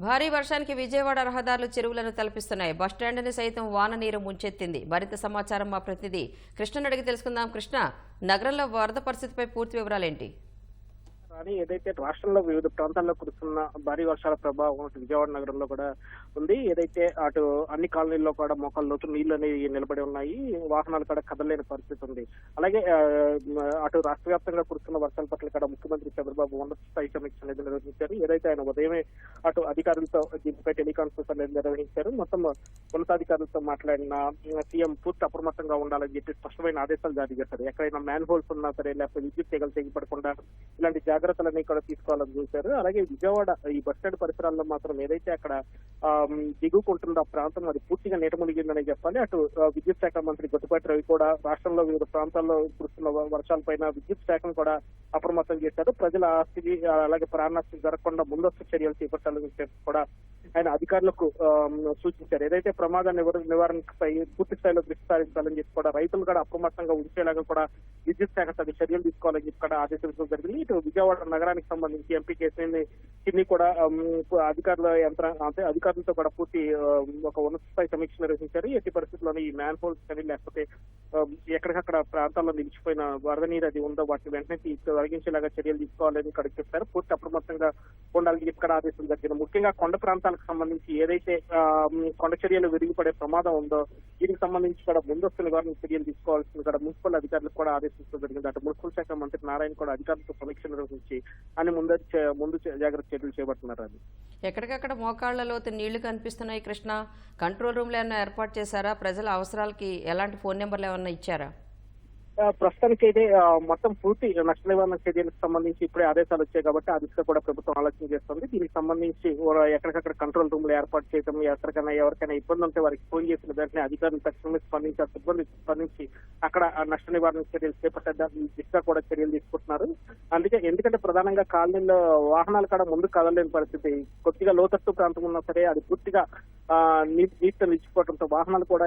భారీ వర్షానికి విజయవాడ రహదారులు చెరువులను తలపిస్తున్నాయి. బస్టాండ్ని సైతం వాన నీరు ముంచెత్తింది. మరింత సమాచారం మా ప్రతినిధి కృష్ణను అడిగి తెలుసుకుందాం. కృష్ణ నగరంలో వరద పరిస్థితిపై పూర్తి వివరాలేంటి? కానీ ఏదైతే రాష్ట్రంలో వివిధ ప్రాంతాల్లో కురుస్తున్న భారీ వర్షాల ప్రభావం విజయవాడ నగరంలో కూడా ఉంది. ఏదైతే అటు అన్ని కాలనీల్లో కూడా మోకాళ్ళ లోతు నీళ్ళు అనేవి నిలబడి ఉన్నాయి. వాహనాలు కూడా కదలలేని పరిస్థితి ఉంది. అలాగే అటు రాష్ట్ర వ్యాప్తంగా కురుస్తున్న వర్షాల పట్ల కూడా ముఖ్యమంత్రి చంద్రబాబు ఉన్నత స్థాయి సమీక్ష అనేది నిర్వహించారు. ఏదైతే ఆయన ఉదయమే అటు అధికారులతో దీనిపై టెలికాన్ఫరెన్స్ అనేది నిర్వహించారు. మొత్తం ఉన్నతాధికారులతో మాట్లాడిన సీఎం పూర్తి అప్రమత్తంగా ఉండాలని చెప్పి స్పష్టమైన ఆదేశాలు జారీ చేశారు. ఎక్కడైనా మ్యాన్ హోల్స్ ఉన్నా సరే లేకపోతే విద్యుత్ తెగలు తెగిపడకుండా జాగ్రత్తలన్నీ కూడా తీసుకోవాలని చూశారు. అలాగే విజయవాడ ఈ బస్ స్టాండ్ పరిసరాల్లో మాత్రం ఏదైతే అక్కడ దిగుకుంటుందో ఆ ప్రాంతం అది పూర్తిగా నీట మునిగిందని చెప్పాలి. అటు విద్యుత్ శాఖ మంత్రి గొట్టుపాటి రవి కూడా రాష్ట్రంలో వివిధ ప్రాంతాల్లో కురుస్తున్న వర్షాలపైన విద్యుత్ శాఖను కూడా అప్రమత్తం చేశారు. ప్రజల ఆస్తికి అలాగే ప్రాణాస్తి జరగకుండా ముందస్తు చర్యలు చేపట్టాలని చెప్పి కూడా ఆయన అధికారులకు సూచించారు. ఏదైతే ప్రమాద నివారణ నివారణపై పూర్తి స్థాయిలో దృష్టి సారించాలని చెప్పి కూడా రైతులు కూడా అప్రమత్తంగా ఉంచేలాగా కూడా విద్యుత్ శాఖ తగు చర్యలు తీసుకోవాలని చెప్పి కూడా ఆదేశించడం జరిగింది. ఇటు విజయవాడ నగరానికి సంబంధించి ఎంపీ కేసీని కిన్ని కూడా అధికారుల యంత్ర అంటే అధికారులతో కూడా పూర్తి ఒక ఉన్నత స్థాయి సమీక్ష నిర్వహించారు. ఎట్టి పరిస్థితుల్లోనే ఈ మ్యాన్ హోల్స్ కానీ లేకపోతే ఎక్కడికక్కడ ప్రాంతాల్లో నిలిచిపోయిన వరద నీరు అది ఉందో వాటిని వెంటనే తీ- తొలగించేలాగా చర్యలు తీసుకోవాలని ఇక్కడ చెప్పారు. పూర్తి అప్రమత్తంగా కొండలు చెప్పి కూడా ఆదేశం జరిగింది. ముఖ్యంగా కొండ ప్రాంతాలకు సంబంధించి ఏదైతే కొండ చర్యలు విరిగిపడే ప్రమాదం ఉందో దీనికి సంబంధించి కూడా ముందస్తులు నివారణ చర్యలు తీసుకోవాల్సింది కూడా మున్సిపల్ అధికారులకు కూడా ఆదేశించడం జరిగింది. అటు మున్సిపల్ శాఖ మంత్రి నారాయణ కూడా అధికారులతో సమీక్ష నిర్వహించి అని ముందు చే- ముందు జాగ్రత్త చర్యలు చేపడుతున్నారు అది ఎక్కడికక్కడ మోకాళ్ళ లోతు నీళ్ళు కనిపిస్తున్నాయి కృష్ణ. కంట్రోల్ రూమ్లు ఏమైనా ఏర్పాటు చేశారా? ప్రజల అవసరాలకి ఎలాంటి ఫోన్ నెంబర్లు ఏమైనా ఇచ్చారా? ప్రస్తుతానికైతే అయితే మొత్తం పూర్తి నష్ట నివారణ చర్యలకు సంబంధించి ఇప్పుడే ఆదేశాలు వచ్చాయి కాబట్టి ఆ దిశగా కూడా ప్రభుత్వం ఆలోచన చేస్తుంది. దీనికి సంబంధించి ఎక్కడికక్కడ కంట్రోల్ రూమ్లు ఏర్పాటు చేయడం ఎక్కడికైనా ఎవరికైనా ఇబ్బంది ఉంటే వారికి ఫోన్ చేసిన వెంటనే అధికారులు తక్షణమే స్పందించి ఆ సిబ్బంది స్పందించి అక్కడ నష్ట నివారణ చర్యలు చేపట్టే దిశగా కూడా చర్యలు తీసుకుంటున్నారు. అందుకే ఎందుకంటే ప్రధానంగా కాలనీలో వాహనాలు కూడా ముందు కదలలేని పరిస్థితి. కొద్దిగా లోతట్టు ప్రాంతం ఉన్నా సరే అది పూర్తిగా నీటితో నిలిచిపోవడంతో వాహనాలు కూడా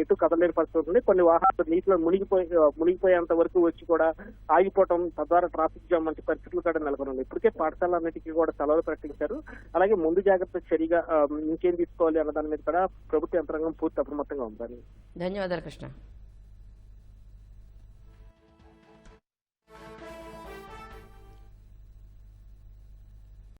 ఎటు కదలలేని పరిస్థితి ఉంటుంది. కొన్ని వాహనాలు నీటిలో మునిగిపోయి మునిగిపోయేంత వరకు వచ్చి కూడా ఆగిపోవడం తద్వారా ట్రాఫిక్ జామ్ వంటి పరిస్థితులు కూడా నెలకొని ఇప్పటికే ఇప్పటికే పాఠశాలన్నిటికీ కూడా సెలవులు ప్రకటించారు. అలాగే ముందు జాగ్రత్త చర్యగా ఇంకేం తీసుకోవాలి అన్న దాని మీద కూడా ప్రభుత్వ యంత్రాంగం పూర్తి అప్రమత్తంగా ఉందని ధన్యవాదాలు కృష్ణ.